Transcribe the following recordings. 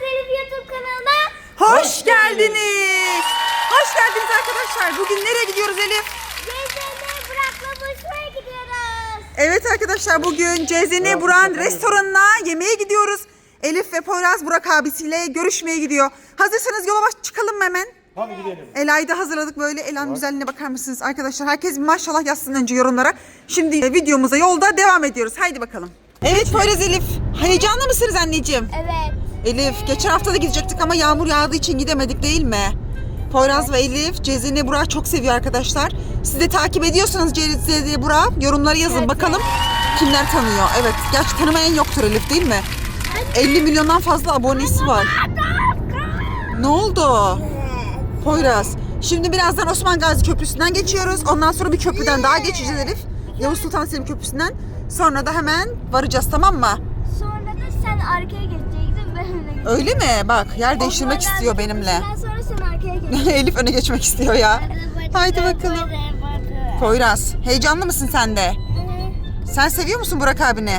geldiniz Elif YouTube kanalına. Hoş geldiniz. Hoş geldiniz arkadaşlar. Bugün nereye gidiyoruz Elif? Gezene Burak'la buluşmaya gidiyoruz. Evet arkadaşlar bugün CZN Buran restoranına yemeğe gidiyoruz. Elif ve Poyraz Burak abisiyle görüşmeye gidiyor. Hazırsanız yola baş çıkalım mı hemen? Hadi gidelim. Ela'yı da hazırladık böyle. Ela'nın güzelliğine bakar mısınız arkadaşlar? Herkes bir maşallah yazsın önce yorumlara. Şimdi videomuza yolda devam ediyoruz. Haydi bakalım. Evet Poyraz Elif. Heyecanlı mısınız anneciğim? Evet. Elif geçen hafta da gidecektik ama yağmur yağdığı için gidemedik değil mi? Poyraz ve Elif Cezine Burak çok seviyor arkadaşlar. Siz de takip ediyorsanız Cezine Burak yorumları yazın bakalım kimler tanıyor. Evet gerçi tanımayan yoktur Elif değil mi? 50 milyondan fazla abonesi var. Ne oldu? Poyraz. Şimdi birazdan Osman Gazi Köprüsü'nden geçiyoruz. Ondan sonra bir köprüden daha geçeceğiz Elif. Yavuz Sultan Selim Köprüsü'nden. Sonra da hemen varacağız tamam mı? Sonra da sen arkaya geçeceğim. Öyle mi? Bak yer değiştirmek istiyor benimle. Sonra sen arkaya. Elif öne geçmek istiyor ya. Haydi bakalım. Poyraz, heyecanlı mısın sen de? Sen seviyor musun Burak abini?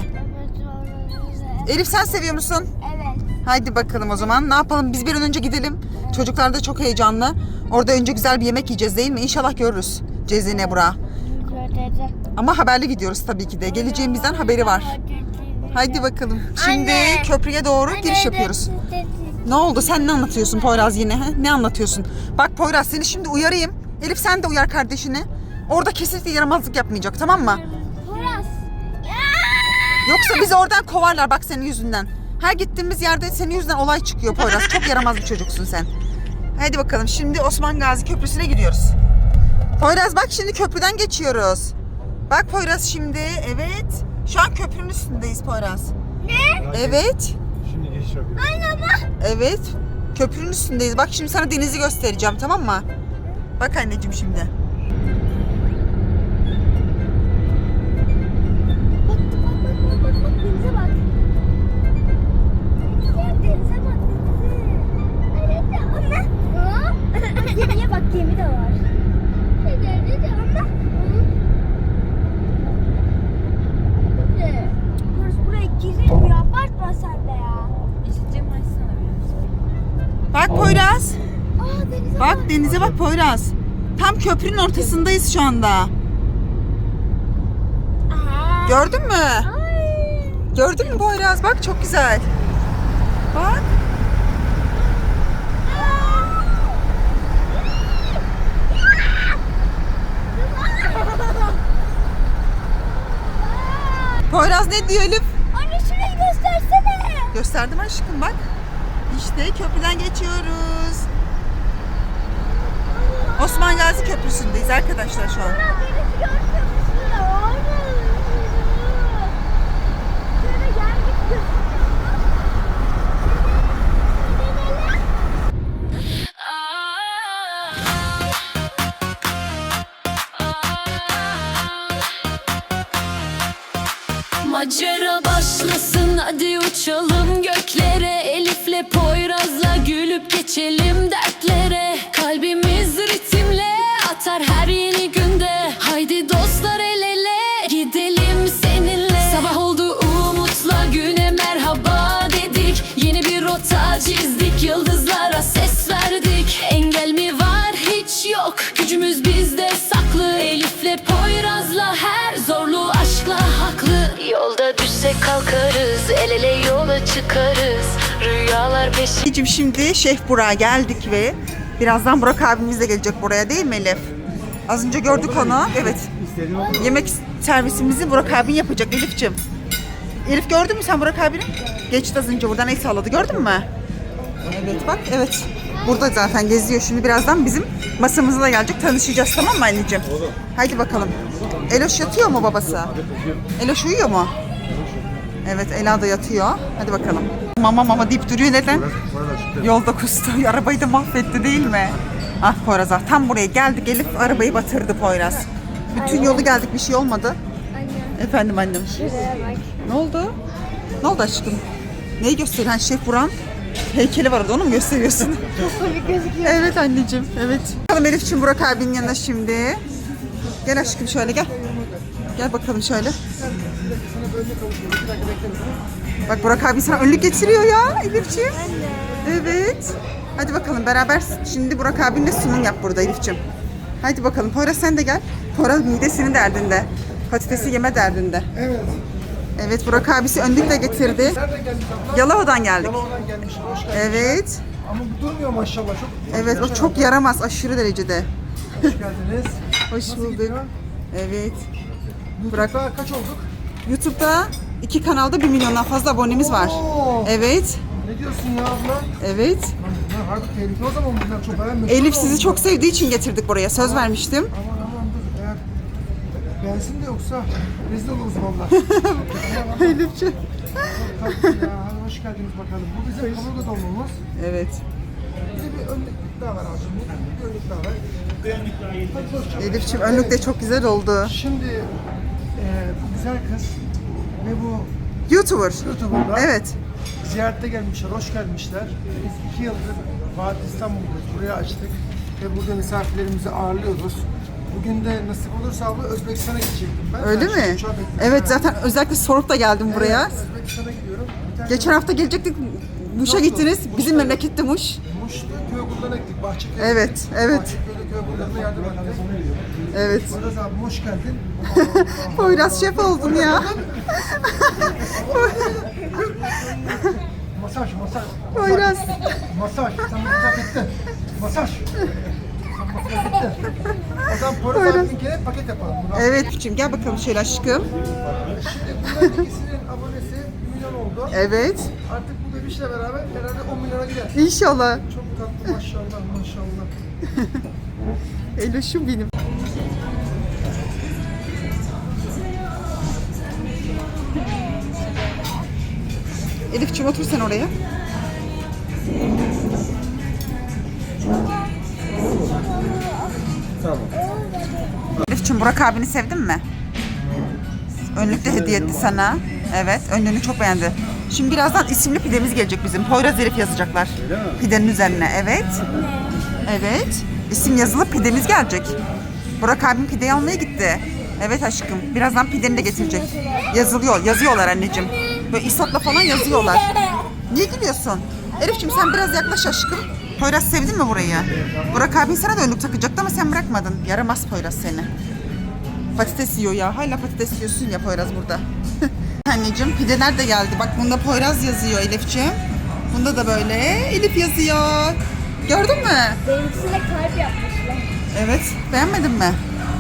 Elif sen seviyor musun? Evet. Haydi bakalım o zaman. Ne yapalım? Biz bir an önce gidelim. Çocuklar da çok heyecanlı. Orada önce güzel bir yemek yiyeceğiz değil mi? İnşallah görürüz. Cezine Burak. Ama haberli gidiyoruz tabii ki de. Geleceğimizden haberi var. Haydi bakalım. Şimdi Anne. köprüye doğru giriş yapıyoruz. Ne oldu? Sen ne anlatıyorsun Poyraz yine? He? Ne anlatıyorsun? Bak Poyraz seni şimdi uyarayım. Elif sen de uyar kardeşini. Orada kesinlikle yaramazlık yapmayacak tamam mı? Poyraz. Yoksa bizi oradan kovarlar bak senin yüzünden. Her gittiğimiz yerde senin yüzünden olay çıkıyor Poyraz. Çok yaramaz bir çocuksun sen. Hadi bakalım şimdi Osman Gazi Köprüsü'ne gidiyoruz. Poyraz bak şimdi köprüden geçiyoruz. Bak Poyraz şimdi evet. Şu an köprünün üstündeyiz Poyraz. Evet. Şimdi geçiş yapıyoruz. Evet. Köprünün üstündeyiz. Bak şimdi sana denizi göstereceğim tamam mı? Bak anneciğim şimdi. Denize Bak Poyraz. Tam köprünün ortasındayız şu anda. Gördün mü? Ay. Gördün mü Poyraz? Bak çok güzel. Bak. Poyraz ne diyor Elif? Anne şurayı göstersene. Gösterdim aşkım bak. İşte köprüden geçiyoruz. Osman Gazi Köprüsü'ndeyiz arkadaşlar şu an. Macera başlasın hadi uçalım göklere. Elif'le Poyraz'la gülüp geçelim dertlere. Kalbimiz ritimle atar her yeni günde. Haydi dostlar el ele gidelim seninle. Sabah oldu umutla güne merhaba dedik. Yeni bir rota çizdik yıldızlara ses verdik. Engel mi var? Hiç yok. Gücümüz bizde saklı. Elif'le Poyraz'la her zorlu aşkla haklı. Yolda düşsek kalkarız el ele yola çıkarız. Rüyalar Anneciğim şimdi Şef Burak'a geldik ve birazdan Burak abimiz de gelecek buraya değil mi Elif? Az önce gördük onu. Evet. Yemek servisimizi Burak abin yapacak Elif'ciğim. Elif gördün mü sen Burak abini? Geçti az önce buradan el salladı gördün mü? Evet bak evet. Burada zaten geziyor şimdi birazdan bizim masamıza da gelecek tanışacağız tamam mı anneciğim? Haydi bakalım. Eloş yatıyor mu babası? Eloş uyuyor mu? Evet Ela da yatıyor. Hadi bakalım. Mama mama deyip duruyor neden? Yolda kustu. Arabayı da mahvetti değil mi? Ah Poyraz ah. Tam buraya geldik Elif arabayı batırdı Poyraz. Bütün yolu geldik bir şey olmadı. Anne. Efendim annem. Ne oldu? Ne oldu aşkım? Neyi? Hani Şef Buran heykeli var orada onu mu gösteriyorsun? Çok komik gözüküyor. evet anneciğim evet. Bakalım Elif'ciğim Burak abinin yanına şimdi. Gel aşkım şöyle gel. Gel bakalım şöyle. Bak Burak abi sana önlük getiriyor ya Elif'ciğim. Evet. Hadi bakalım beraber şimdi Burak abinle sunum yap burada Elif'ciğim. Hadi bakalım Poyraz sen de gel. Poyraz midesinin derdinde. Patatesi yeme derdinde. Evet. Evet Burak abisi önlük de getirdi. Nereden geldin abla? Yalova'dan geldik. Yalova'dan gelmiş. Hoş geldin. Evet. Ama bu durmuyor maşallah. Çok Evet o çok yaramaz aşırı derecede. Hoş geldiniz. Hoş Nasıl bulduk. gidiyor? Evet. Bırak. kaç olduk? YouTube'da iki kanalda 1 milyondan fazla abonemiz var. Oo. Evet. Ne diyorsun ya abla? Evet. Lan Bunlar harbi tehlike o zaman bunlar çok beğenmedim. Elif sizi çok sevdiği için getirdik buraya. Söz vermiştim. Aman aman dur. Eğer beğensin de yoksa rezil oluruz valla. Elifciğim. Tatlı ya. Hadi hoş geldiniz bakalım. Bu bizim kaburga dolmamız. Evet. Bir de bir önlük daha var abicim. Bir önlük daha var. Hadi hoşça kal. Elifciğim önlük de çok güzel oldu. Şimdi bu güzel kız ve bu YouTuber. YouTuber'lar Evet. ziyarete gelmişler, hoş gelmişler. Biz iki yıldır Fatih İstanbul'dayız, buraya açtık ve burada misafirlerimizi ağırlıyoruz. Bugün de nasip olursa abla Özbekistan'a gidecektim ben. Öyle Ben şimdi mi? uçağa bekliyorum. Evet zaten özellikle sorup da geldim buraya. Evet, Özbekistan'a gidiyorum. Bir tane Geçen hafta gelecektik. Muş'a Yoktu. gittiniz. Muş'ta Bizim yok. memlekette Muş. Muş'ta okullarına gittik, Bahçeköy'e Evet, evet. Bahçeköy'de köy okullarına yardım ettik. Evet. Poyraz abi hoş geldin. Poyraz şef oldun ya. Masaj, masaj. Poyraz. Masaj. Sen masaj ettin. Masaj. O zaman Poyraz abininkine paket yapalım. Evet. Şimdi gel bakalım şöyle aşkım. Şimdi bunların ikisinin abonesi 1 milyon oldu. Evet. Artık bu bebişle beraber herhalde 10 milyona gider. İnşallah. Çok tatlı maşallah maşallah. Eloşum benim. Elif'ciğim otur sen oraya. Elif'ciğim Burak abini sevdin mi? Önlük de hediye etti sana. Evet, önlüğünü çok beğendi. Şimdi birazdan isimli pidemiz gelecek bizim. Poyraz Elif yazacaklar. Pidenin üzerine, evet. Evet. İsim yazılı pidemiz gelecek. Burak abim pideyi almaya gitti. Evet aşkım. Birazdan pideni de getirecek. Yazılıyor. Yazıyorlar anneciğim. Böyle isotla falan yazıyorlar. Niye gülüyorsun? Elif'ciğim sen biraz yaklaş aşkım. Poyraz sevdin mi burayı? Burak abin sana da önlük takacaktı ama sen bırakmadın. Yaramaz Poyraz seni. Patates yiyor ya. Hala patates yiyorsun ya Poyraz burada. Anneciğim pideler de geldi. Bak bunda Poyraz yazıyor Elif'ciğim. Bunda da böyle Elif yazıyor. Gördün mü? Benimkisine kalp yapmışlar. Evet. Beğenmedin mi?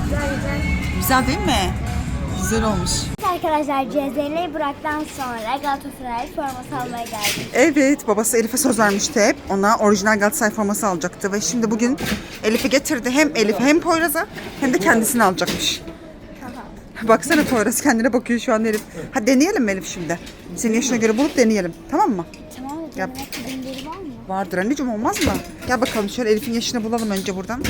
Güzel güzel. Güzel değil mi? Güzel olmuş. Arkadaşlar CZL Burak'tan sonra Galatasaray forması almaya geldim. Evet, babası Elif'e söz vermişti hep. Ona orijinal Galatasaray forması alacaktı ve şimdi bugün Elif'i getirdi. Hem Elif'e hem Poyraz'a hem de kendisini alacakmış. Baksana Poyraz kendine bakıyor şu an Elif. Hadi deneyelim mi Elif şimdi? Senin yaşına göre bulup deneyelim. Tamam mı? Tamam? Yap. Var mı? Vardır anneciğim olmaz mı? Gel bakalım şöyle Elif'in yaşını bulalım önce buradan.